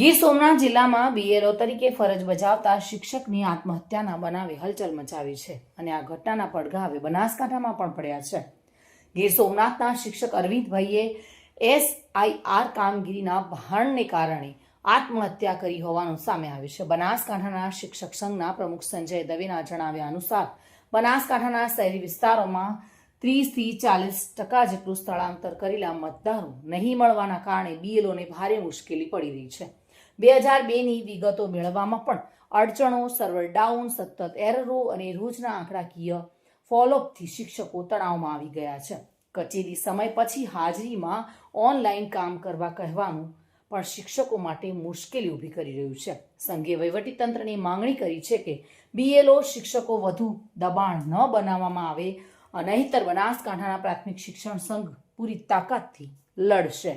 ગીર સોમનાથ જિલ્લામાં બીએલઓ તરીકે ફરજ બજાવતા શિક્ષકની આત્મહત્યાના બનાવે હલચલ મચાવી છે અને આ ઘટનાના પડઘા હવે બનાસકાંઠામાં પણ પડ્યા છે. ગીર સોમનાથના શિક્ષક અરવિંદભાઈએ એસઆઈઆર કામગીરીના ભારણને કારણે આત્મહત્યા કરી હોવાનું સામે આવ્યું છે. બનાસકાંઠાના શિક્ષક સંઘના પ્રમુખ સંજય દવેના જણાવ્યા અનુસાર, બનાસકાંઠાના શહેરી વિસ્તારોમાં ત્રીસથી ચાલીસ ટકા જેટલું સ્થળાંતર કરેલા મતદારો નહીં મળવાના કારણે બીએલઓને ભારે મુશ્કેલી પડી રહી છે. બે હજાર બેની વિગતો મેળવવામાં પણ અડચણો સર્વર ડાઉન સતત એરરો અને રોજના આંકડાકીય ફોલોઅપથી શિક્ષકો તણાવમાં આવી ગયા છે. કચેરી સમય પછી હાજરીમાં ઓનલાઈન કામ કરવા કહેવાનું પણ શિક્ષકો માટે મુશ્કેલી ઊભી કરી રહ્યું છે. સંઘે વહીવટીતંત્રની માંગણી કરી છે કે બીએલઓ શિક્ષકો વધુ દબાણ ન બનાવવામાં આવે નહીતર બનાસકાંઠાના પ્રાથમિક શિક્ષણ સંઘ પૂરી તાકાતથી લડશે.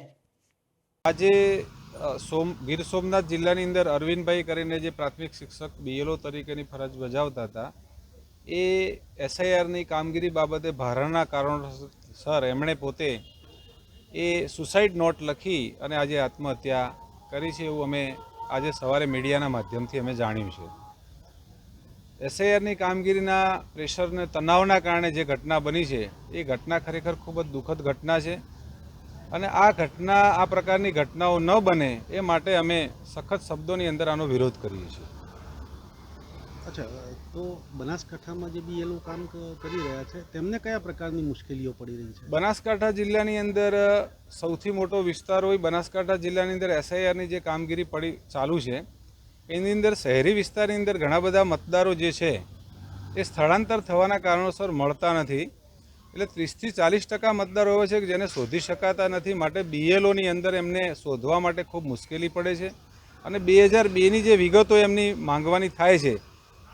આજે સોમ, ગીર સોમનાથ જિલ્લાની અંદર અરવિંદભાઈ કરીને જે પ્રાથમિક શિક્ષક બીએલઓ તરીકેની ફરજ બજાવતા હતા, એ એસઆઈઆરની કામગીરી બાબતે ભારણના કારણોસર એમણે પોતે એ સુસાઇડ નોટ લખી અને આજે આત્મહત્યા કરી છે એવું અમે આજે સવારે મીડિયાના માધ્યમથી અમે જાણ્યું છે. એસઆઈઆરની કામગીરીના પ્રેશરને તણાવના કારણે જે ઘટના બની છે, એ ઘટના ખરેખર ખૂબ જ દુઃખદ ઘટના છે. અને આ ઘટના આ પ્રકારની ઘટનાઓ ન બને એ માટે અમે સખત શબ્દોની અંદર આનો વિરોધ કરીએ છીએ. અચ્છા તો બનાસકાંઠામાં જે બી એ લોકો કામ કરી રહ્યા છે તેમને કયા પ્રકારની મુશ્કેલીઓ પડી રહી છે? બનાસકાંઠા જિલ્લાની અંદર સૌથી મોટો વિસ્તાર હોય બનાસકાંઠા જિલ્લાની અંદર એસઆઈઆરની જે કામગીરી પડી ચાલુ છે એની અંદર શહેરી વિસ્તારની અંદર ઘણા બધા મતદારો જે છે એ સ્થળાંતર થવાના કારણોસર મળતા નથી. એટલે ત્રીસથી ચાલીસ ટકા મતદારો એવા છે કે જેને શોધી શકાતા નથી. માટે બીએલઓની અંદર એમને શોધવા માટે ખૂબ મુશ્કેલી પડે છે. અને બે હજાર બેની જે વિગતો એમની માંગવાની થાય છે,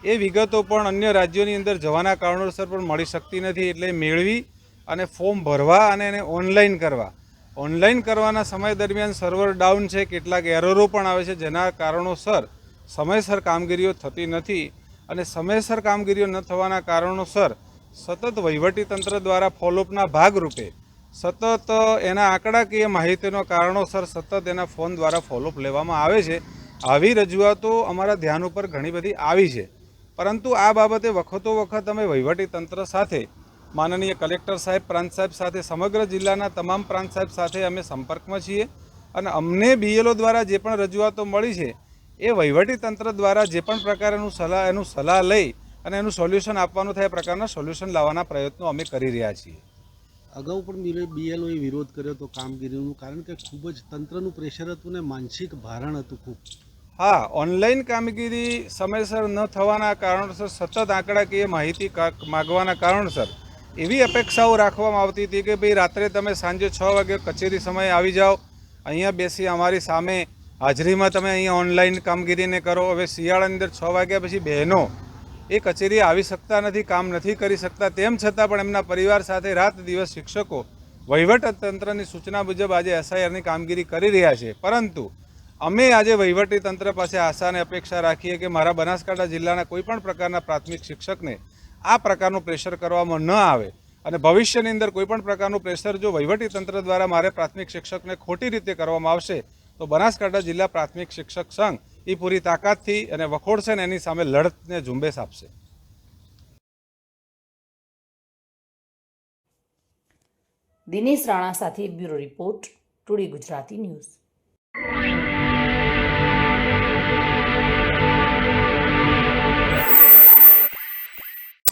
એ વિગતો પણ અન્ય રાજ્યોની અંદર જવાના કારણોસર પણ મળી શકતી નથી. એટલે મેળવી અને ફોર્મ ભરવા અને એને ઓનલાઈન કરવા. ઓનલાઈન કરવાના સમય દરમિયાન સર્વર ડાઉન છે, કેટલાક એરરો પણ આવે છે, જેના કારણોસર સમયસર કામગીરીઓ થતી નથી. અને સમયસર કામગીરીઓ ન થવાના કારણોસર સતત વહીવટી તંત્ર દ્વારા ફોલોઅપના ભાગરૂપે સતત એના આંકડાકીય માહિતીનો કારણોસર સતત એના ફોન દ્વારા ફોલોઅપ લેવામાં આવે છે. આવી રજૂઆતો અમારા ધ્યાન ઉપર ઘણી બધી આવી છે. પરંતુ આ બાબતે વખતો વખત અમે વહીવટી તંત્ર સાથે, માનનીય કલેક્ટર સાહેબ, પ્રાંત સાહેબ સાથે, સમગ્ર જિલ્લાના તમામ પ્રાંત સાહેબ સાથે અમે સંપર્કમાં છીએ અને અમને બીએલઓ દ્વારા જે પણ રજૂઆતો મળી છે, એ વહીવટી તંત્ર દ્વારા જે પણ પ્રકારનું સલાહ, એનું સલાહ લઈ અને એનું સોલ્યુશન આપવાનું થાય એ પ્રકારના સોલ્યુશન લાવવાના પ્રયત્નો અમે કરી રહ્યા છીએ. અગાઉ પણ બીએલઓએ વિરોધ કર્યો હતો કામગીરીનું કારણ કે ખૂબ જ તંત્રનું પ્રેશર હતું ને માનસિક ભારણ હતું ખૂબ. હા ઓનલાઈન કામગીરી સમયસર ન થવાના કારણોસર સતત આંકડાકીય માહિતી માગવાના કારણોસર એવી અપેક્ષાઓ રાખવામાં આવતી હતી કે ભાઈ રાત્રે તમે સાંજે છ વાગે કચેરી સમયે આવી જાઓ અહીંયા બેસી અમારી સામે હાજરીમાં તમે અહીંયા ઓનલાઈન કામગીરીને કરો. હવે શિયાળાની અંદર છ વાગ્યા પછી બહેનો એ કચેરીએ આવી શકતા નથી, કામ નથી કરી શકતા. તેમ છતાં પણ એમના પરિવાર સાથે રાત દિવસ શિક્ષકો વહીવટ તંત્રની સૂચના મુજબ આજે એસઆઈઆરની કામગીરી કરી રહ્યા છે. પરંતુ અમે આજે વહીવટી તંત્ર પાસે આશા અને અપેક્ષા રાખીએ કે મારા બનાસકાંઠા જિલ્લાના કોઈપણ પ્રકારના પ્રાથમિક શિક્ષકને આ પ્રકારનું પ્રેશર કરવામાં ન આવે. અને ભવિષ્યની અંદર કોઈપણ પ્રકારનું પ્રેશર જો વહીવટી તંત્ર દ્વારા મારે પ્રાથમિક શિક્ષકને ખોટી રીતે કરવામાં આવશે, તો બનાસકાંઠા જિલ્લા પ્રાથમિક શિક્ષક સંઘ એ પૂરી તાકાતથી અને વખોડશે ને એની સામે લડતને ઝુંબેશ આપશે. દિનેશ રાણા સાથે bureau report, two D Gujarati news.